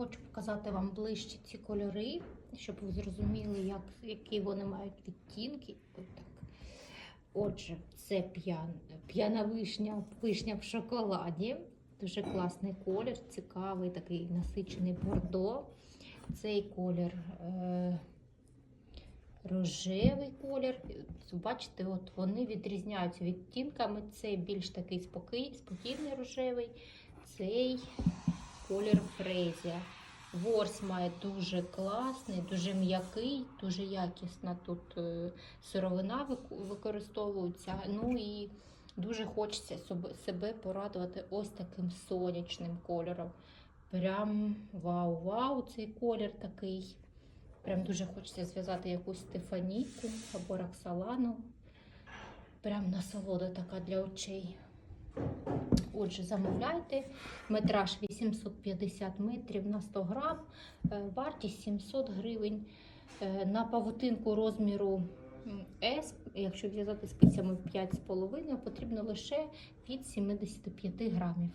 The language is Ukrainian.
Хочу показати вам ближче ці кольори, щоб ви зрозуміли, як, які вони мають відтінки. Отак. Отже, це п'ян, п'яна вишня, вишня в шоколаді. Дуже класний колір, цікавий, такий насичений бордо. Цей колір е, рожевий колір. Бачите, от вони відрізняються відтінками. Цей більш такий спокій, спокійний рожевий, цей колір фрезія. Ворс має дуже класний, дуже м'який, дуже якісна тут е, сировина використовується. Ну і дуже хочеться себе порадувати ось таким сонячним кольором. Прям вау-вау, цей колір такий. Прям дуже хочеться зв'язати якусь стефанійку або роксолану. Прям насолода така для очей. Отже, замовляйте. Метраж 850 метрів на 100 грам, е, вартість 700 гривень. Е, На павутинку розміру S, якщо в'язати спицями 5,5, потрібно лише від 75 грамів.